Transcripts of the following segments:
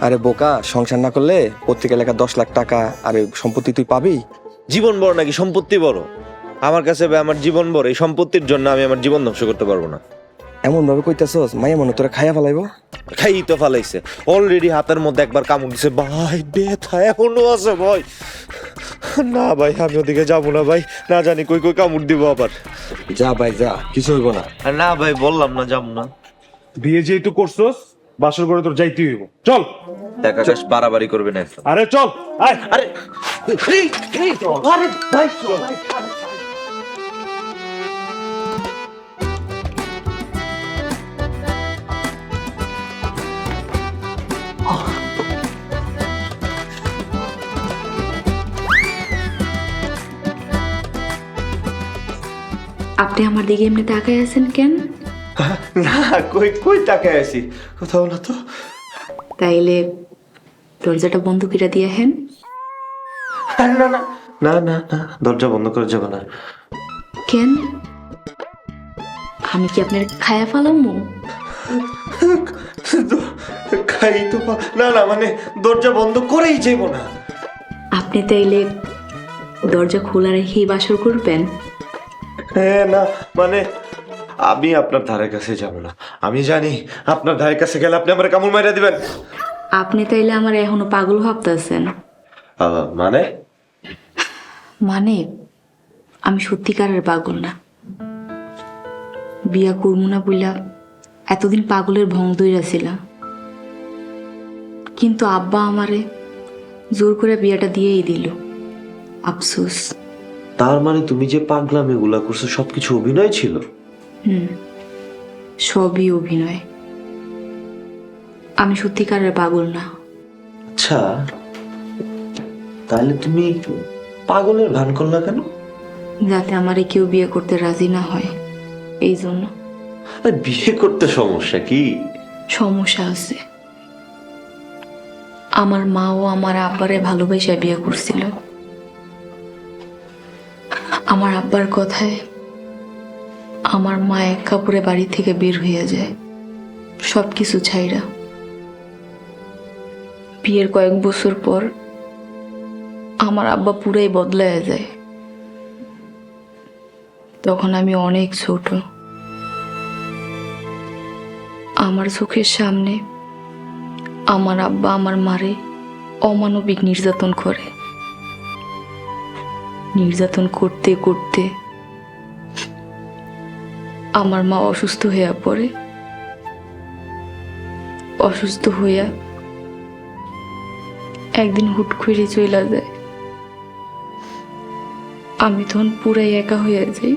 আরে বোকা সংসার না করলে পত্রিকা লেখা দশ লাখ টাকা আর সম্পত্তি তুই পাবি? জীবন বড় নাকি সম্পত্তি বড়? আমার কাছে ভাই আমার জীবন বড়। এই সম্পত্তির জন্য আমি আমার জীবন ধ্বংস করতে পারব না। এমন ভাবে কইতাছস মাইয়া মনে তোরা খাইয়া ফেলাইব? খাই তো ফালাইছে। অলরেডি হাতের মধ্যে একবার কামড় দিছে। ভাই ব্যথা এখনও আছে ভাই। না ভাই আমি ওদিকে যাব না ভাই। না জানি কই কই কামড় দিব আবার। যা ভাই যা কিছু হইব না। আর না ভাই বললাম না যাব না। বিয়ে যেহেতু করছস বাসর করে তোর যাইতে হইব। চল। দেখা যাস বাড়াবাড়ি করবে না আরে চল আয়। আরে। আরে ভাই আপনি আমার দিকে এমনি তাকায় আছেন কেন? না কই কই তাকায় আছি কোথাও না তো। তাইলে দরজাটা বন্ধ করে দিয়ে হেন। না না না না না দরজা বন্ধ করে যাবে না। কেন? আমি কি আপনার খায়া ফালামু? খাই তো না না মানে দরজা বন্ধ করেই যাইব না। আপনি তাইলে দরজা খোলা রেখেই বাসর করবেন হ্যাঁ না মানে আমি আপনার ধারে কাছে যাব না। আমি জানি আপনার ধারে কাছে গেলে আপনি আমার কামড় মাইরা দিবেন। আপনি তাইলে আমার এখনও পাগল ভাবতেছেন মানে? মানে? আমি সত্যিকারের পাগল না। বিয়া করব না বইলা এতদিন পাগলের ভং দইরাছিলাম কিন্তু আব্বা আমারে জোর করে বিয়াটা দিয়েই দিল। আফসোস। তার মানে তুমি যে পাগলাম এগুলা করছ সবকিছু অভিনয় ছিল? হুম। সবই অভিনয়। আমি সত্যিকারের পাগল না। আচ্ছা তাহলে তুমি পাগলের ভান করলা কেন? যাতে আমারে কেউ বিয়ে করতে রাজি না হয়। এই জন্য। বিয়ে করতে সমস্যা কি? সমস্যা আছে। আমার মাও আমার আব্বারে ভালোবাসা বিয়ে করছিল। আমার আব্বার কথায় আমার মা এক কাপড়ে বাড়ি থেকে বের হয়ে যায়। সব কিছু ছাইরা বিয়ের কয়েক বছর পর আমার আব্বা পুরাই বদলায় যায়। তখন আমি অনেক ছোট। আমার চোখের সামনে আমার আব্বা, আমার মারে অমানবিক নির্যাতন করে। নির্যাতন করতে করতে আমার মা অসুস্থ হইয়া পড়ে। অসুস্থ হইয়া একদিন হুট করে চইলা যায়। আমি তখন পুরাই একা হইয়া যাই।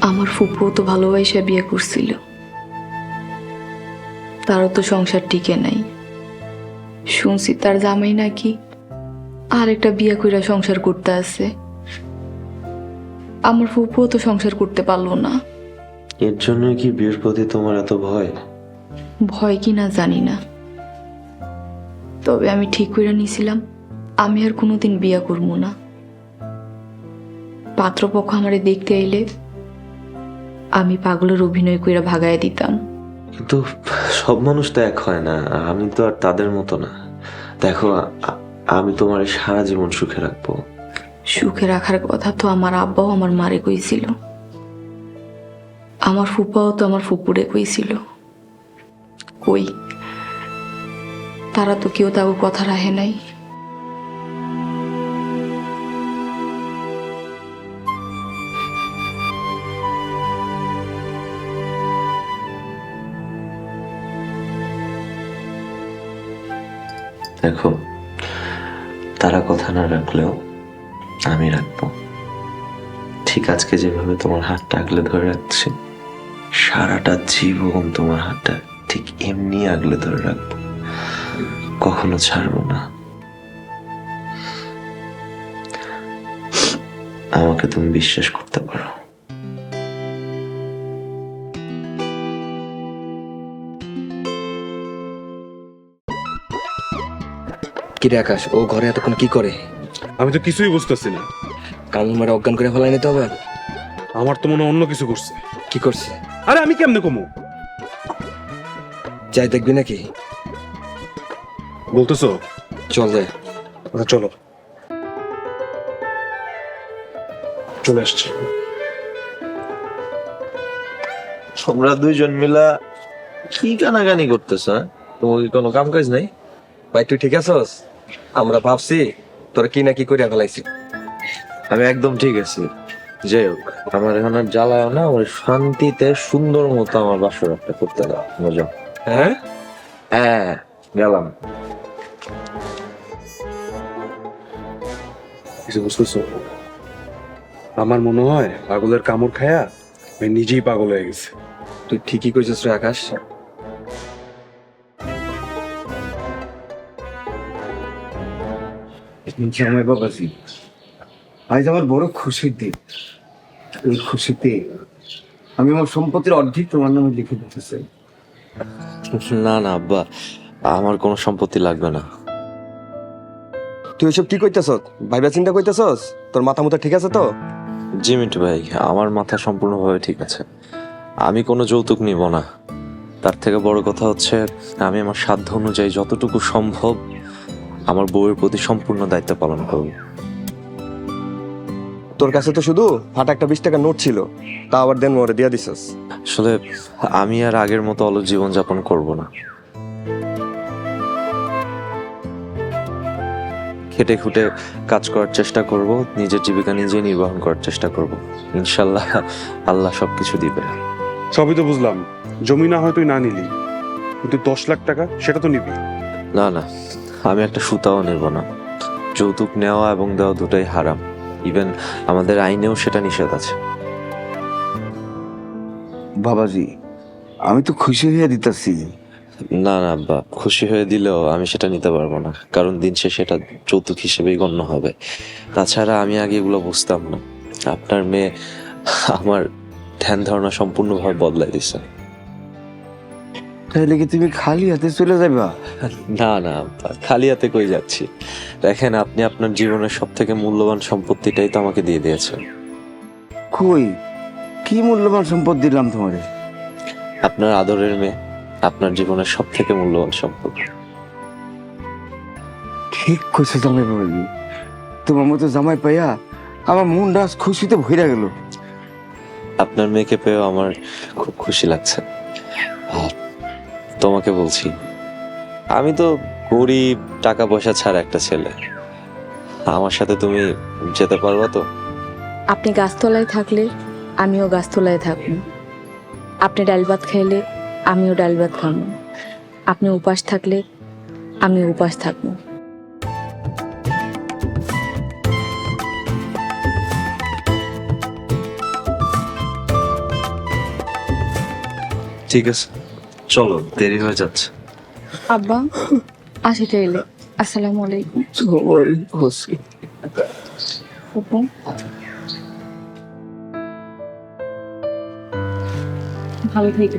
আমার ফুপুও তো ভালোবাসা বিয়ে করছিল। তারও তো সংসার টিকে নাই। শুনছি তার জামাই নাকি আর একটা বিয়ে কইরা সংসার করতে আছে। আমার ফুপুও তো সংসার করতে পারল না। এর জন্য কি বিয়ের প্রতি তোমার এত ভয়? ভয় কি না জানি না। তবে আমি ঠিক করে নিছিলাম আমি আর কোনোদিন বিয়া করব না। পাত্রপক্ষ আমারে দেখতে আইলে আমি পাগলের অভিনয় কইরা ভাগায় দিতাম। কিন্তু সব মানুষ তো এক হয় না আমি তো আর তাদের মতো না। দেখো আমি তোমার সারা জীবন সুখে রাখব। সুখে রাখার কথা তো আমার আব্বাও আমার মারে কইছিল। আমার ফুপাও তো আমার ফুপুরে কইছিল। কই? তারা তো কেউ তাকে কথা রাখে নাই। দেখো, তারা কথা না রাখলেও আমি রাখব। ঠিক আজকে যেভাবে তোমার হাতটা আগলে ধরে রাখছি, সারাটা জীবন তোমার হাতটা ঠিক এমনি আগলে ধরে রাখব। কখনো ছাড়বো না। আমাকে তুমি বিশ্বাস করতে পারো। কি রে আকাশ, ও ঘরে এতক্ষণ কি করে? আমি তো কিছুই বুঝতেছি না। কামড় মারে অজ্ঞান করে ফেলাই নিতে হবে আমার তো মনে হয় অন্য কিছু করছে। কি করছে? আরে আমি কেমনে কমু? যাই দেখবি নাকি? বলতেছো? চল যাই। আচ্ছা চলো। চলে আসছি। তোমরা দুইজন মিলা কি কানাকানি করতেছ হ্যাঁ? তোমার কি কোনো কাম কাজ নাই? ভাই তুই ঠিক আছস? আমরা ভাবছি তোর কি না কি করিয়া ফেলাইছি আমি একদম ঠিক আছি। যাই হোক আমার এখন আর জ্বালায় না আমার শান্তিতে সুন্দর মতো আমার বাসর একটা করতে দাও মজা হ্যাঁ? হ্যাঁ গেলাম। কিছু বুঝতেছো? আমার মনে হয় পাগলের কামড় খায়া আমি নিজেই পাগল হয়ে গেছে। তুই ঠিকই কইছিস রে আকাশ। জামাই বাবাজি আজ আমার বড় খুশির দিন। এই খুশিতে আমি আমার সম্পত্তির অর্ধেক তোমার নামে লিখে দিতে চাই। না না আব্বা আমার কোনো সম্পত্তি লাগবে না। তুই এসব কি কইতেছস? ভাইবা চিন্তা কইতেছস? তোর মাথা মুথা ঠিক আছে তো? জি মিন্টু ভাই আমার মাথা সম্পূর্ণভাবে ঠিক আছে। আমি কোনো যৌতুক নিব না। তার থেকে বড় কথা হচ্ছে আমি আমার সাধ্য অনুযায়ী যতটুকু সম্ভব আমার বউয়ের প্রতি সম্পূর্ণ দায়িত্ব পালন করব। তোর কাছে তো শুধু ফাটা একটা বিশ টাকা নোট ছিল তা আবার দেন মোরে দিয়া দিছস। আসলে আমি আর আগের মতো অলস জীবন যাপন করব না। খেটে খুটে কাজ করার চেষ্টা করব নিজের জীবিকা নিজে নির্বাহন করার চেষ্টা করব। ইনশাল্লাহ আল্লাহ সবকিছু দিবে। সবই তো বুঝলাম। জমি না হয় তুই না নিলি। কিন্তু দশ লাখ টাকা সেটা তো নিবি। না না। আমি একটা সুতাও নেব না। যৌতুক নেওয়া এবং দেওয়া দুটোই হারাম। ইভেন আমাদের আইনেও সেটা নিষেধ আছে। বাবাজি আমি তো খুশি হয়ে দিতেছি। না না আব্বা খুশি হয়ে দিলেও আমি সেটা নিতে পারব না। কারণ দিন শেষে এটা যৌতুক হিসেবেই গণ্য হবে। তাছাড়া আমি আগে এগুলো বুঝতাম না। আপনার মেয়ে আমার ধ্যান ধারণা সম্পূর্ণভাবে বদলাই দিছে। তাহলে কি তুমি খালি হাতে চলে যাবা না না আব্বা, খালি হাতে কই যাচ্ছি? দেখেন আপনি আপনার জীবনের সব থেকে মূল্যবান সম্পত্তিটাই তো আমাকে দিয়ে দিয়েছেন। কই? কি মূল্যবান সম্পদ দিলাম তোমারে? আপনার আদরের মেয়ে আপনার জীবনের সব থেকে মূল্যবান সম্পদ। ঠিক কইছো জামাই বাবাজি তোমার মতো জামাই পাইয়া আমার মন আজ খুশিতে ভইরা গেল। আপনার মেয়েকে পেয়েও আমার খুব খুশি লাগছে। তোমাকে বলছি আমি তো গরিব টাকা পয়সা ছাড়া একটা ছেলে। আমার সাথে তুমি যেতে পারবা তো? আপনি গাছতলায় থাকলে আমিও গাছতলায় থাকব। আপনি ডাল ভাত খাইলে আমিও ডাল ভাত খাব। আপনি উপাস থাকলে আমি উপাস থাকব। ঠিক আছে। চলো দেরি হয়ে যাচ্ছে। আব্বা আসি তাইলে। আসসালামু আলাইকুম। ভালো থেকে।